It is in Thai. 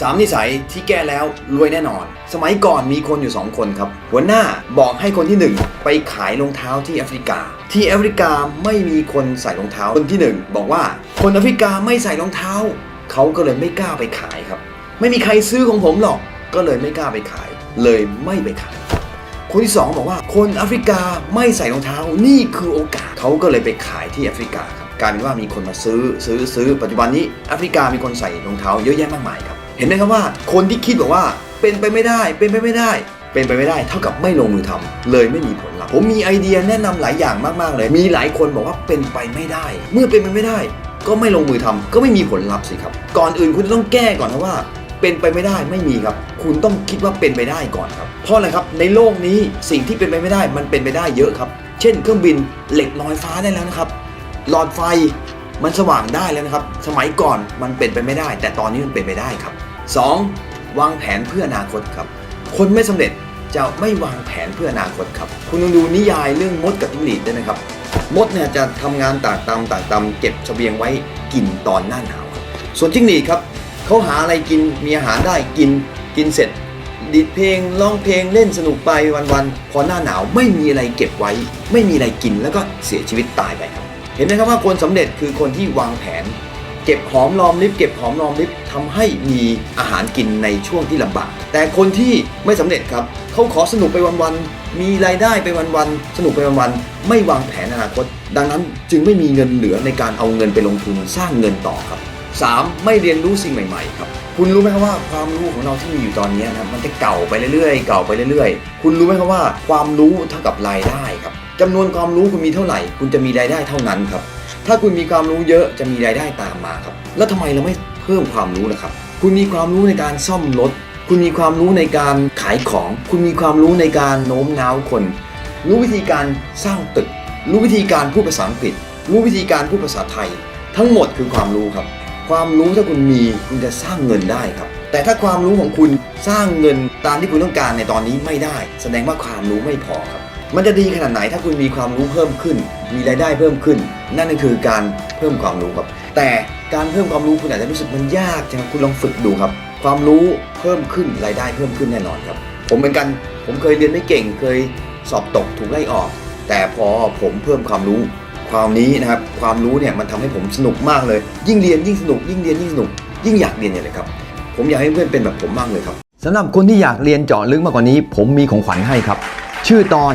สามนิสัยที่แก้แล้วรวยแน่นอน สมัยก่อนมีคนอยู่ 2 คนครับ หัวหน้าบอกให้คนที่ 1 ไปขายรองเท้าที่แอฟริกา ที่แอฟริกาไม่มีคนใส่รองเท้า คนที่ 1 บอกว่าคนแอฟริกาไม่ใส่รองเท้า เขาก็เลยไม่กล้าไปขายครับ ไม่มีใครซื้อของผมหรอก ก็เลยไม่กล้าไปขาย เลยไม่ไปขาย คนที่ 2 บอกว่าคนแอฟริกาไม่ใส่รองเท้านี่คือโอกาสเขาก็เลยไปขายที่แอฟริกาครับกลารเป็นว่ามีคนมาซื้อซื้อซื้อปัจจุบันนี้แอฟริกามีคนใส่รองเท้าเยอะแยะมากมายครับ เห็นไหมครับว่าคนที่คิดบอกว่าเป็นไปไม่ได้ เป็นไปไม่ได้ เป็นไปไม่ได้ เท่ากับไม่ลงมือทำเลยไม่มีผลลัพธ์ผมมีไอเดียแนะนำหลายอย่างมากๆเลย มีหลายคนบอกว่าเป็นไปไม่ได้ เมื่อเป็นไปไม่ได้ ก็ไม่ลงมือทำก็ไม่มีผลลัพธ์สิครับ ก่อนอื่นคุณจะต้องแก้ก่อนนะว่า เป็นไปไม่ได้ไม่มีครับ คุณต้องคิดว่าเป็นไปได้ก่อนครับ เพราะอะไรครับในโลกนี้สิ่งที่เป็นไปไม่ได้ มันเป็นไปได้เยอะครับ เช่น เครื่องบินเหล็กลอยฟ้าได้แล้วนะครับ หลอดไฟมันสว่างได้แล้วนะครับ สมัยก่อนมันเป็นไปไม่ได้ แต่ตอนนี้มันเป็นไปได้ครับ 2. วางแผนเพื่ออนาคตครับ คนไม่สำเร็จจะไม่วางแผนเพื่ออนาคตครับ คุณลองดูนิยายเรื่องมดกับจิ้งหรีดด้วยนะครับ มดเนี่ยจะทำงานตากตำตากตำเก็บเสบียงไว้กินตอนหน้าหนาวครับ ส่วนจิ้งหรีดครับเขาหาอะไรกินมีอาหารได้กินกินเสร็จดีดเพลงร้องเพลงเล่นสนุกไปวันๆพอหน้าหนาวไม่มีอะไรเก็บไว้ ไม่มีอะไรกินแล้วก็เสียชีวิตตายไปครับ เห็นไหมครับว่าคนสำเร็จคือคนที่วางแผน เก็บหอมรอมริบเก็บหอมรอมริบทำให้มีอาหารกินในช่วงที่ลำบาก แต่คนที่ไม่สำเร็จครับเขาขอสนุกไปวันๆมีรายได้ไปวันๆสนุกไปวันๆไม่วางแผนอนาคต ดังนั้นจึงไม่มีเงินเหลือในการเอาเงินไปลงทุนสร้างเงินต่อครับ 3. ไม่เรียนรู้สิ่งใหม่ๆครับคุณรู้ไหมครับว่าความรู้ของเราที่มีอยู่ตอนนี้นะครับมันจะเก่าไปเรื่อยๆ เก่าไปเรื่อยๆ คุณรู้ไหมครับว่าความรู้เท่ากับรายได้ครับจำนวนความรู้คุณมีเท่าไหร่ คุณจะมีรายได้เท่านั้นครับ ถ้าคุณมีความรู้เยอะจะมีรายได้ตามมาครับ แล้วทำไมเราไม่เพิ่มความรู้ล่ะครับ คุณมีความรู้ในการซ่อมรถ คุณมีความรู้ในการขายของ คุณมีความรู้ในการโน้มน้าวคน รู้วิธีการสร้างตึก รู้วิธีการพูดภาษาอังกฤษ รู้วิธีการพูดภาษาไทย ทั้งหมดคือความรู้ครับ ความรู้ถ้าคุณมีคุณจะสร้างเงินได้ครับ แต่ถ้าความรู้ของคุณสร้างเงินตามที่คุณต้องการในตอนนี้ไม่ได้ แสดงว่าความรู้ไม่พอครับ มันจะดีขนาดไหนถ้าคุณมีความรู้เพิ่มขึ้น มีรายได้เพิ่มขึ้น นั่นก็คือการเพิ่มความรู้ครับ แต่การเพิ่มความรู้คุณอาจจะรู้สึกมันยากจังคุณลองฝึกดูครับ ความรู้เพิ่มขึ้นรายได้เพิ่มขึ้นแน่นอนครับ ผมเหมือนกันผมเคยเรียนไม่เก่งเคยสอบตกถูกไล่ออก แต่พอผมเพิ่มความรู้ ความนี้นะครับความรู้เนี่ยมันทำให้ผมสนุกมากเลย ยิ่งเรียนยิ่งสนุก ยิ่งเรียนยิ่งสนุก ยิ่งอยากเรียนเนี่ยเลยครับผมอยากให้เพื่อนเป็นแบบผมมากเลยครับสำหรับคนที่อยากเรียนเจาะลึกมากกว่านี้ ผมมีของขวัญให้ครับ ชื่อตอน